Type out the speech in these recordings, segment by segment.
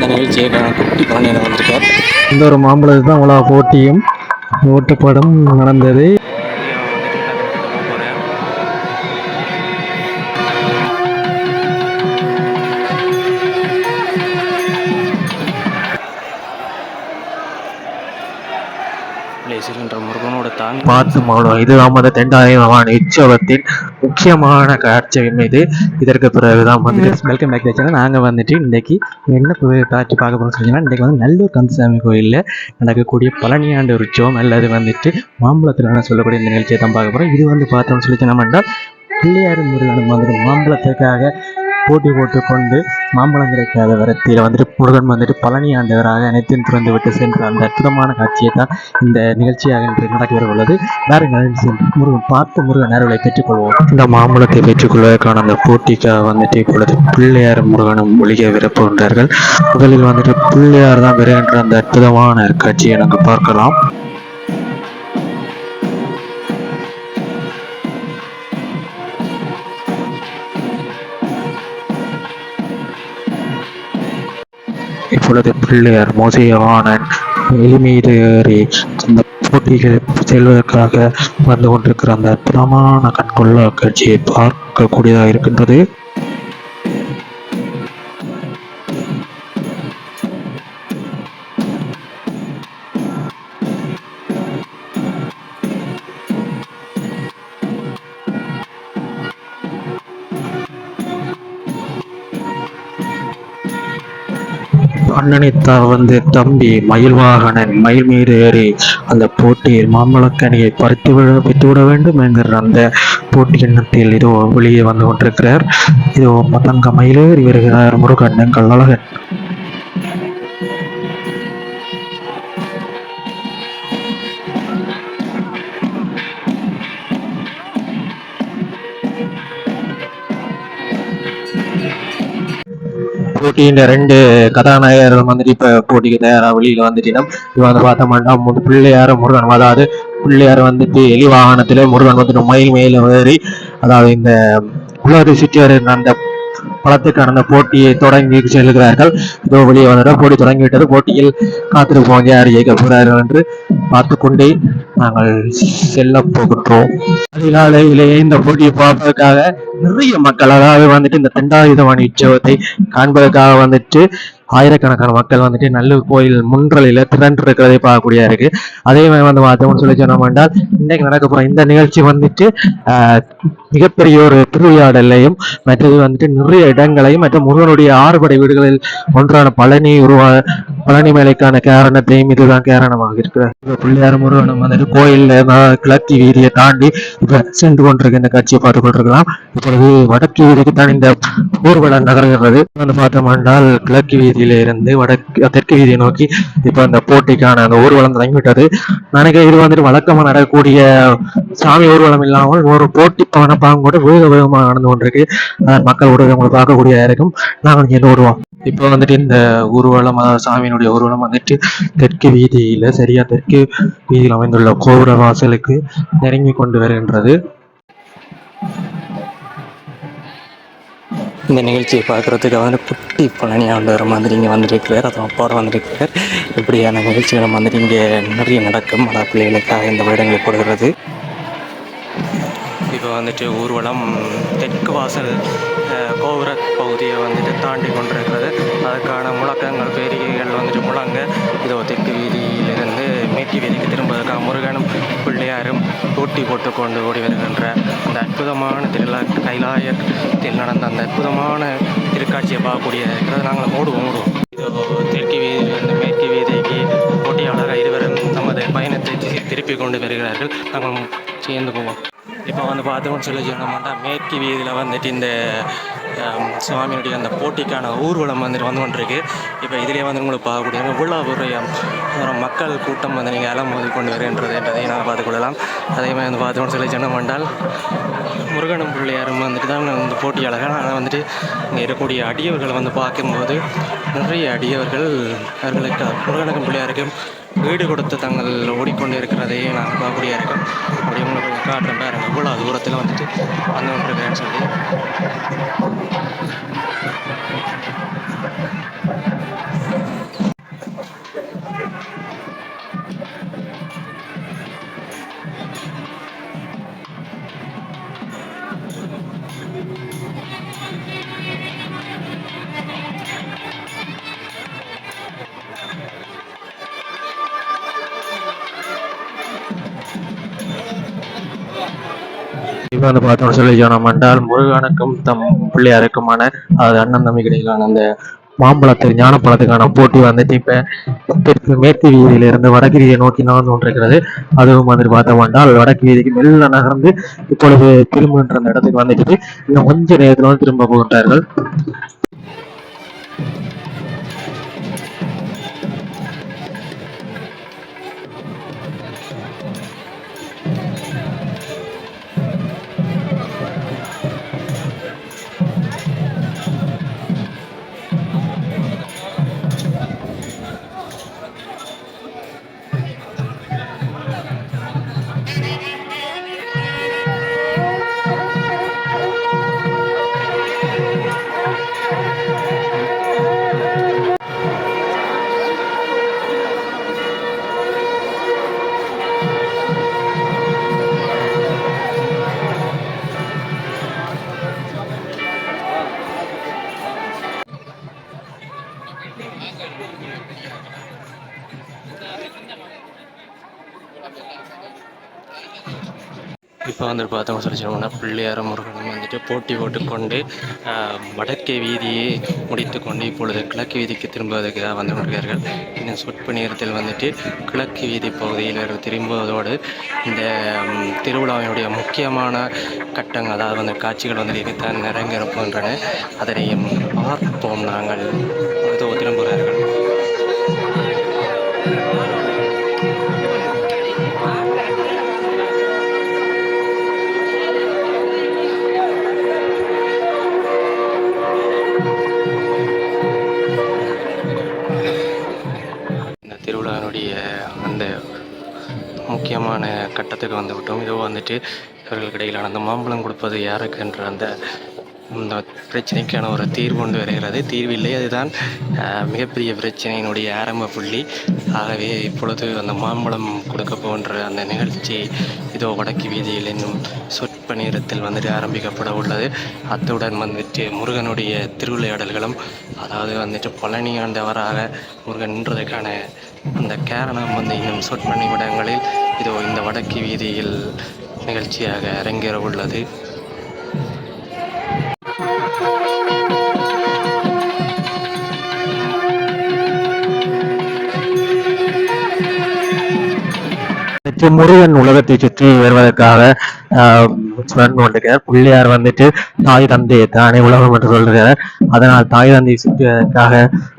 இந்த நிகழ்ச்சியை குட்டி பழனியில் வந்திருக்கார். இந்த ஒரு மாம்பழத்து தான் அவ்வளோ போட்டியும் ஓட்டுப்படம் நடந்தது. பார்த்து மௌனம். இது நமது தெண்டாயிரம் ஆண்டு உற்சவத்தின் முக்கியமான காட்சியும் இது இதற்கு பிறகுதான் வந்துட்டு வெல்கம் பேக் சேனல் நாங்கள் வந்துட்டு இன்னைக்கு என்ன பு- காட்சி பார்க்க போகிறோம் சொன்னீங்கன்னா இன்றைக்கி வந்து நல்லூர் கந்தசாமி கோயிலில் நடக்கக்கூடிய பழனியாண்டு உற்சவம் அல்லது வந்துட்டு மாம்பழத்தில் சொல்லக்கூடிய இந்த நிகழ்ச்சியை தான் பார்க்க போகிறோம் இது வந்து பார்த்தோம்னு சொல்லி சொன்னோம்னா பிள்ளையார் முருகன் வந்துட்டு மாம்பழத்துக்காக போட்டி போட்டுக்கொண்டு மாம்பழம் கிடைக்காத விரத்தியில் வந்துட்டு முருகன் வந்துட்டு பழனி ஆண்டவராக அனைத்தையும் திறந்து விட்டு சென்ற அந்த அற்புதமான காட்சியை தான் இந்த நிகழ்ச்சியாக இன்று நடக்க உள்ளது. வேறு சென்று முருகன் பார்த்து முருகன் அருளை பெற்றுக்கொள்வோம். இந்த மாம்பழத்தை பெற்றுக்கொள்வதற்கான அந்த போட்டிக்காக வந்துட்டு இப்பொழுது பிள்ளையார் முருகனும் ஒழிக விருப்புகின்றார்கள் முதலில் வந்துட்டு பிள்ளையார் தான் வருகின்ற அந்த அற்புதமான காட்சியை நாங்கள் பார்க்கலாம். இப்பொழுது பிள்ளையார் மோசையவானன் எளிமீது ஏறி அந்த போட்டிகள் செல்வதற்காக வந்து கொண்டிருக்கிற அந்த அற்புதமான கண்கொள்ளா காட்சியை பார்க்கக்கூடியதாக இருக்கின்றது அண்ணனித்தா வந்து தம்பி மயில் வாகனன் மயில் மீது ஏறி அந்த போட்டியில் மாம்பழக்கனியை பறித்து விட விட வேண்டும் என்கிற அந்த போட்டி எண்ணத்தில் இதோ வெளியே வந்து கொண்டிருக்கிறார். இதோ மதங்க மயிலேறி வருகிறார் முருகன் எங்கள் அழகன். போட்டியின் ரெண்டு கதாநாயகர்கள் வந்துட்டு இப்ப போட்டிக்கு தயாரா வெளியில வந்துட்டினோம் இது வந்து பார்த்தோம்னா முது பிள்ளையார் முருகன் அதாவது பிள்ளையார் வந்துட்டு எலி வாகனத்துல முருகன் வந்துட்டு மயில் மேல ஏறி அதாவது இந்த உலகத்தை சுற்றி வருகிற அந்த பழத்துக்கான போட்டியை தொடங்கி செல்கிறார்கள். இதோ வெளியே வந்துட்டு போட்டி தொடங்கிவிட்டது. போட்டியில் காத்திருப்போம். யார் ஜெயிக்க போகிறார்கள் என்று பார்த்து கொண்டே நாங்கள் செல்ல போகின்றோம். அதிகாலையிலேயே இந்த போட்டியை பார்ப்பதற்காக நிறைய மக்கள் அதாவது வந்துட்டு இந்த தெண்டாயுதவாணி உற்சவத்தை காண்பதற்காக வந்துட்டு ஆயிரக்கணக்கான மக்கள் வந்துட்டு நல்லூர் கோயில் முன்றலையில் திரண்டு இருக்கிறதை பார்க்கக்கூடிய இருக்கு. அதே மாதிரி வந்து பார்த்தோம்னு சொல்லி சொன்னோம் என்றால் இன்றைக்கு நடக்க போற இந்த நிகழ்ச்சி வந்துட்டு மிகப்பெரிய ஒரு திருவிழாடலையும் மற்றது வந்துட்டு நிறைய இடங்களையும் மற்றும் முருகனுடைய ஆறுபடை வீடுகளில் ஒன்றான பழனி உருவா பழனி மேலைக்கான காரணத்தையும் இதுதான் காரணமாக இருக்கிறது. பிள்ளையார் முருகனும் வந்துட்டு கோயில்ல கிழக்கு வீதியை தாண்டி இப்ப சென்று கொண்டிருக்க இந்த காட்சியை பார்த்து கொண்டிருக்கலாம். இப்பொழுது வடக்கு வீதிக்கு தான் இந்த ஊர்வலம் நகர்கிறது. வந்து பார்த்தோம் என்றால் கிழக்கு வீதி இருந்து வடக்கு தெற்கு வீதியை நோக்கி இப்போ அந்த போட்டிக்கான அந்த ஊர்வலம் தொடங்கிவிட்டது. நினைக்க இது வந்துட்டு வழக்கமாக நடக்கக்கூடிய சாமி ஊர்வலம் இல்லாமல் ஒரு போட்டி பணப்பாங்க கூட வேக வேகமாக நடந்து கொண்டிருக்கு. அஹ் மக்கள் ஊடகங்களை பார்க்கக்கூடிய இருக்கும். நாங்கள் இங்கே ஓடுவோம் இப்போ வந்துட்டு இந்த ஊர்வலம் அதாவது சாமியினுடைய ஊர்வலம் வந்துட்டு தெற்கு வீதியில சரியா தெற்கு வீதியில் அமைந்துள்ள கோபுர வாசலுக்கு நெருங்கி கொண்டு வருகின்றது. இந்த நிகழ்ச்சியை பார்க்குறதுக்கு வந்து குட்டி பழனியாக ஆண்டவர் மாதிரி இங்கே வந்துருக்கிறார். அதுவும் அப்பாவோட வந்திருக்கிறார். இப்படியான நிகழ்ச்சிகளும் வந்துட்டு இங்கே நிறைய நடக்கும். அதாவது பிள்ளைகளுக்காக இந்த வேடங்களை போடுகிறது. இப்போ வந்துட்டு ஊர்வலம் தெற்கு வாசல் கோபுர பகுதியை வந்துட்டு தாண்டி கொண்டிருக்கிறது. அதுக்கான முழக்கங்கள் பேரிகைகள் வந்துட்டு முழங்க இதோ தெற்கு வீதி மேற்கு வீதிக்கு திரும்புவதற்காக முருகனும் பிள்ளையாரும் போட்டி போட்டு கொண்டு ஓடி வருகின்ற அந்த அற்புதமான திருவிழா கைலாயத்தில் நடந்த அந்த அற்புதமான திருக்காட்சியை பார்க்கக்கூடிய இருக்கிறது நாங்கள் ஓடுவோம் ஓடுவோம். தெற்கு வீதியிலிருந்து மேற்கு வீதிக்கு போட்டியாளர்கள் இருவரும் தமது பயணத்தை தி- திருப்பி கொண்டு வருகிறார்கள். நாங்கள் சேர்ந்து போவோம். இப்போ வந்து பார்த்தோம்னு சொல்லி சொன்னோம்னா மேற்கு வீதியில் வந்துட்டு இந்த சுவாமியுடைய அந்த போட்டிக்கான ஊர்வலம் வந்துட்டு வந்து கொண்டிருக்கு. இப்போ இதிலே வந்து உங்களுக்கு பார்க்கக்கூடிய இவ்வளோ ஒரு மக்கள் கூட்டம் வந்து நீங்கள் அலம் மோதி கொண்டு வருகின்றது என்றதை நான் பார்த்துக்கொள்ளலாம் அதே மாதிரி வந்து பார்த்தோம்னு சொல்லி வந்தால் முருகனும் பிள்ளையாரும் வந்துட்டு தான் இந்த போட்டியாளர்கள். ஆனால் வந்துட்டு இங்கே இருக்கக்கூடிய அடியவர்களை வந்து பார்க்கும்போது நிறைய அடியவர்கள் அவர்களுக்கு முருகனுக்கும் பிள்ளையாருக்கும் வீடு கொடுத்து தங்கள் ஓடிக்கொண்டு இருக்கிறதையும் நான் பார்க்கக்கூடிய இருக்கோம். அப்படியும் காட்டுறேன் பாருங்க இவ்வளோ தூரத்தில் வந்துட்டு வந்து கொண்டிருக்கிறேன்னு சொல்லி இப்போ வந்து பார்த்தோம்னு சொல்லி சொன்னோம் என்றால் முருகனுக்கும் தம் பிள்ளையாருக்குமான அது அண்ணன் தம்பிக்கிடையிலான அந்த மாம்பழத்தை ஞானப்பழத்துக்கான போட்டி வந்துட்டு இப்போ தெற்கு மேற்கு வீதியிலிருந்து வடக்கு வீதியை நோக்கி நகர்ந்து கொண்டிருக்கிறது. அதுவும் வந்துட்டு பார்த்தோம் என்றால் வடக்கு வீதிக்கு மெல்ல நகர்ந்து இப்பொழுது திரும்புகின்ற அந்த இடத்துக்கு வந்துட்டு இன்னும் கொஞ்ச நேரத்தில் வந்து திரும்ப போகின்றார்கள். இப்போ வந்துட்டு பார்த்தோம் சொல்லி சொன்னோம்னா பிள்ளையார் முருகன் வந்துட்டு போட்டி போட்டுக்கொண்டு வடக்கே வீதியை முடித்துக்கொண்டு இப்பொழுது கிழக்கு வீதிக்கு திரும்புவதற்காக வந்து கொண்டிருக்கிறார்கள். இன்னும் சொற்ப நேரத்தில் வந்துட்டு கிழக்கு வீதி பகுதியில் திரும்புவதோடு இந்த திருவிழாவினுடைய முக்கியமான கட்டங்கள் அதாவது வந்து காட்சிகள் வந்து இதுதான் நிறைந்திருக்கின்றன அதனையும் பார்ப்போம் நாங்கள். இதோ இடத்துக்கு வந்துவிட்டோம். இதோ வந்துட்டு இவர்களுக்கு இடையிலான அந்த மாம்பழம் கொடுப்பது யாருக்கு என்ற அந்த இந்த பிரச்சனைக்கான ஒரு தீர்வு கொண்டு வருகிறது. தீர்வில்லை அதுதான் மிகப்பெரிய பிரச்சனையினுடைய ஆரம்ப புள்ளி. ஆகவே இப்பொழுது அந்த மாம்பழம் கொடுக்க போன்ற அந்த நிகழ்ச்சி இதோ வடக்கு வீதியில் இன்னும் சொற்ப நேரத்தில் வந்துட்டு ஆரம்பிக்கப்பட உள்ளது. அத்துடன் வந்துட்டு முருகனுடைய திருவிளையாடல்களும் அதாவது வந்துட்டு பழனி ஆண்டவராக முருகன் நின்றதுக்கான அந்த காரணம் வந்து இன்னும் சொற்ப நிமிடங்களில் இதோ இந்த வடக்கு வீதியில் நிகழ்ச்சியாக அரங்கேற உள்ளது. முருகன் உலகத்தை சுற்றி வருவதற்காக ஆஹ், வந்து கொண்டிருக்கிறார். பிள்ளையார் வந்துட்டு தாய் தந்தையை தானே உலகம் என்று சொல்கிறார் அதனால் தாய் தந்தையை சுற்றுவதற்காக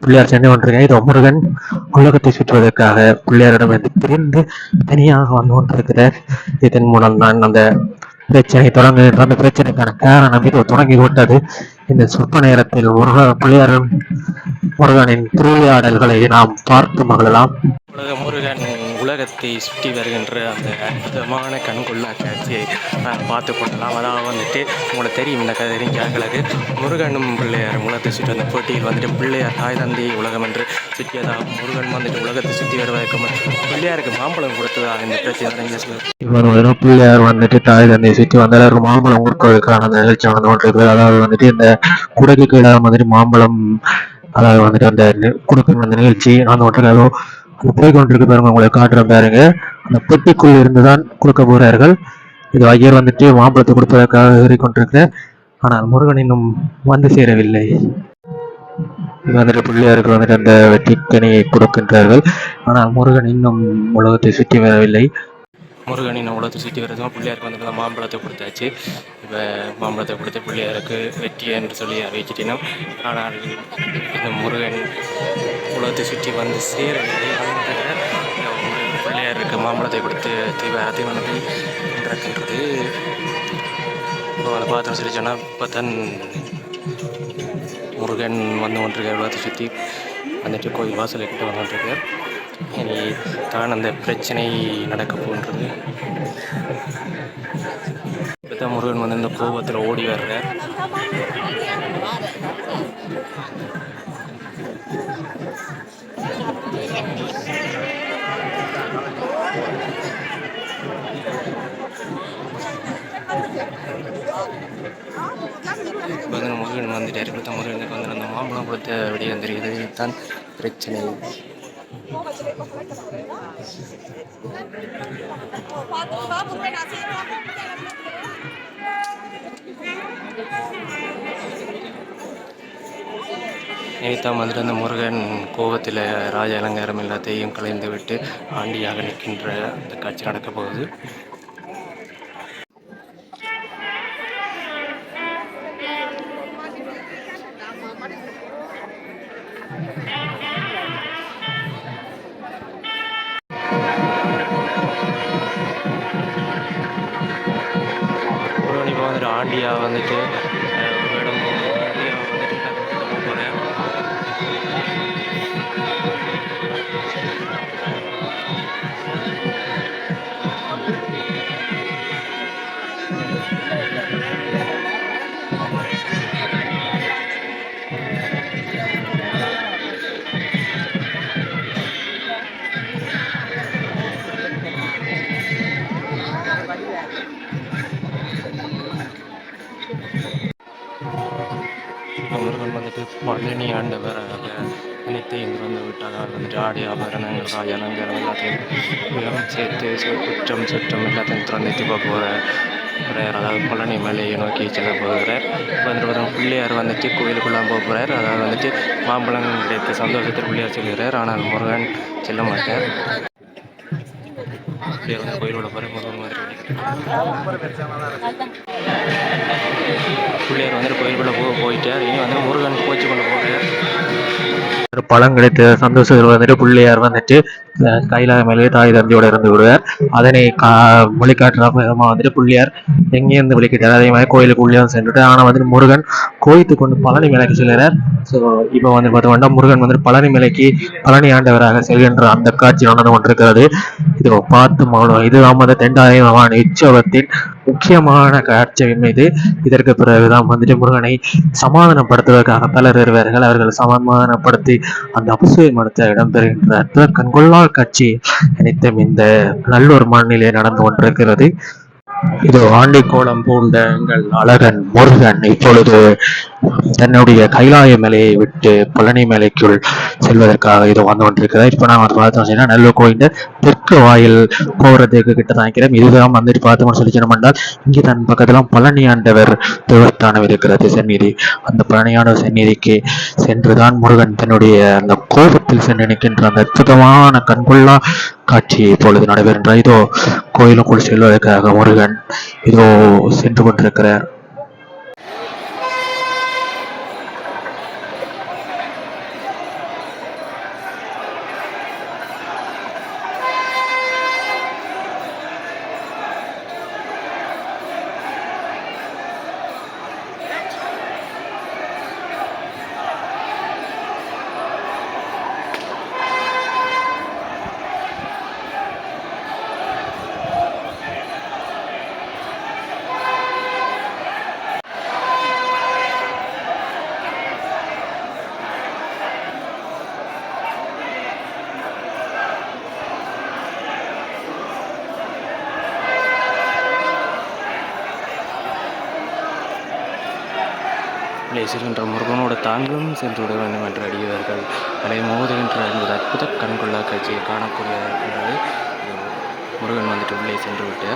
பிள்ளையார் சென்று கொண்டிருக்கிறார். இதோ முருகன் உலகத்தை சுற்றுவதற்காக பிள்ளையாரிடம் இருந்து பிரிந்து தனியாக வந்து கொண்டிருக்கிறார். இதன் மூலம் தான் அந்த பிரச்சனை தொடங்குகின்ற அந்த பிரச்சனைக்கான காரணம் இது தொடங்கி விட்டது. இந்த சொற்ப நேரத்தில் முருக பிள்ளையாரின் முருகனின் திருவிளையாடல்களை நாம் பார்த்து மகிழலாம். முருகன் உலகத்தை சுற்றி வருகின்ற அந்த அற்புதமான கண்கொள்ளா காட்சியை பார்த்து கொள்ளலாம் அதாவது வந்துட்டு உங்களுக்கு தெரியும் இந்த கதை தெரிஞ்சாங்களுக்கு முருகனும் பிள்ளையார் உலகத்தை சுற்றி வந்த போட்டியில் வந்துட்டு பிள்ளையார் தாய் தந்தை உலகம் என்று சுற்றியதாக முருகன் வந்துட்டு உலகத்தை சுற்றி வருவதற்கு பிள்ளையாருக்கு மாம்பழம் கொடுத்ததாக இந்த பிரச்சனை நடந்துச்சு. பிள்ளையார் வந்துட்டு தாய் தந்தையை சுற்றி வந்தாலும் மாம்பழம் கொடுக்கிறதுக்கான அந்த நிகழ்ச்சி வந்து கொண்டிருக்கிறது. அதாவது வந்துட்டு இந்த குடகு கீழே வந்துட்டு மாம்பழம் அதாவது வந்துட்டு அந்த நி- கொடுக்கிற அந்த நிகழ்ச்சி அந்த கொண்டிருக்கிறதோ. அந்த போய் கொண்டிருக்கு பாருங்க உங்களை காட்டுறேன் பாருங்க அந்த பெட்டிக்குள் இருந்துதான் கொடுக்க போறார்கள். இது ஐயர் வந்துட்டு மாம்பழத்தை கொடுப்பதற்காக ஏறிக்கொண்டிருக்கிறார். ஆனால் முருகன் இன்னும் வந்து சேரவில்லை. வந்துட்டு பிள்ளையாருக்கு வந்துட்டு அந்த வெற்றிக்கனியை கொடுக்கின்றார்கள். ஆனால் முருகன் இன்னும் உலகத்தை சுற்றி வரவில்லை. முருகனின் உலகத்தை சுற்றி வரதும் பிள்ளையாருக்கு வந்து இப்ப மாம்பழத்தை கொடுத்தாச்சு. இப்போ மாம்பழத்தை கொடுத்து பிள்ளையாருக்கு வெற்றி என்று சொல்லி அறிவிச்சிட்டினோம். ஆனால் இந்த முருகன் உலகத்தை சுற்றி வந்து சேரவில்லை பிள்ளையாருக்கு மாம்பழத்தை கொடுத்து தீவ தீவனத்தை நடக்கின்றது இப்போ அதை பார்த்தோம் சொல்லி சொன்னால் இப்போ தான் முருகன் வந்து கொண்டிருக்கார் உலகத்தை சுற்றி வந்துட்டு கோயில் வாசலை கிட்ட வந்து கொண்டிருக்கார். இனி தான் அந்த பிரச்சனை நடக்க போன்றது இப்போ முருகன் வந்து இந்த கோபத்தில் ஓடி வர்றார். இப்போ வந்து முருகன் வந்துட்டார். இப்போ முருகனுக்கு வந்து அந்த மாம்பழம் கொடுத்த வெளியே வந்திருக்கிறது. தான் பிரச்சனை. இனித்தான் வந்துட்டு அந்த முருகன் கோபத்தில் ராஜ அலங்காரம் எல்லாத்தையும் கலைந்து விட்டு ஆண்டியாக நிற்கின்ற அந்த காட்சி நடக்கப் போகுது வந்துட்டு ஆண்டியாக முருகன் பழனி ஆண்டவர் அனைத்து இங்கு வந்து விட்டதால் வந்துட்டு ஆடி ஆபரணங்கள் ராஜ எல்லாத்தையும் சேர்த்து குற்றம் சுற்றம் எல்லாத்தையும் திறந்து போக போகிறார் அதாவது பழனி மலையை நோக்கி செல்ல போகிறார். வந்துட்டு பிள்ளையார் வந்துட்டு கோயிலுக்குள்ளே போக போகிறார் அதாவது வந்துட்டு மாம்பழம் கிடைத்த சந்தோஷத்தில் பிள்ளையார் செல்கிறார். ஆனால் முருகன் செல்ல மாட்டார். பிள்ளையார் வந்து கோயிலோட போகிற முருகன் மாதிரி பிள்ளையார் வந்துட்டு கோயிலுக்குள்ளே போ போயிட்டார் இனி வந்து முருகன் கோச்சு கொண்டு போகிறார் பழம் கிடைத்த சந்தோஷத்தில் வந்துட்டு பிள்ளையார் வந்துட்டு கைலாய மேலே தாய் தந்தையோட இருந்து விடுவார். அதனை கா வழிகாட்டுற விதமாக வந்துட்டு பிள்ளையார் எங்கேருந்து வழிகிட்டார் அதே மாதிரி கோயிலுக்கு உள்ளே சென்றுட்டு ஆனால் வந்துட்டு முருகன் கோயித்து கொண்டு பழனி மேலைக்கு செல்கிறார். ஸோ இப்போ வந்து பார்த்தோம்னா முருகன் வந்துட்டு பழனி மலைக்கு பழனி ஆண்டவராக செல்கின்ற அந்த காட்சி நடந்து கொண்டிருக்கிறது. இதோ பார்த்து மௌனம். இது வந்து தெண்டாயிரம் ஆண்டு உற்சவத்தின் முக்கியமான காட்சி இது இதற்கு பிறகுதான் வந்துட்டு முருகனை சமாதானப்படுத்துவதற்காக பலர் வருவார்கள் அவர்கள் சமாதானப்படுத்தி அந்த அபிஷேகமடத்த இடம்பெறுகின்ற கண்கொள்ளா கண்கொள்ளால் காட்சி அனைத்தும் இந்த நல்லூர் மண்ணிலே நடந்து கொண்டிருக்கிறது. இது ஆண்டி கோலம் பூண்ட எங்கள் அழகன் முருகன் இப்பொழுது தன்னுடைய கைலாய மலையை விட்டு பழனி மலைக்குள் செல்வதற்காக இது வந்து கொண்டிருக்கிறார் இப்போ நான் வந்து பார்த்தோம் அப்படின்னா நல்லூர் கோயில் தெற்கு வாயில் போகிறதுக்கு கிட்ட தான் இருக்கிறோம். இதுதான் வந்துட்டு பார்த்தோம்னு சொல்லி சொன்னோம்னால் இங்கே தன் பக்கத்துல பழனி ஆண்டவர் தேவஸ்தானம் இருக்கிறது சந்நிதி. அந்த பழனியாண்டவர் சந்நிதிக்கு சென்றுதான் முருகன் தன்னுடைய அந்த கோபத்தில் சென்று நிற்கின்ற அந்த அற்புதமான கண்கொள்ளா காட்சி இப்பொழுது நடைபெறுகின்ற இதோ கோயிலுக்குள் செல்வதற்காக முருகன் இதோ சென்று கொண்டிருக்கிறார். உள்ளே முருகனோட தாங்களும் சென்று விட வேண்டும் என்று அடியவர்கள் அலை மோதுகின்ற என்பது அற்புத கண்கொள்ளா காட்சியை காணக்கூடிய இருக்கின்றது முருகன் வந்துட்டு உள்ளே சென்று விட்டு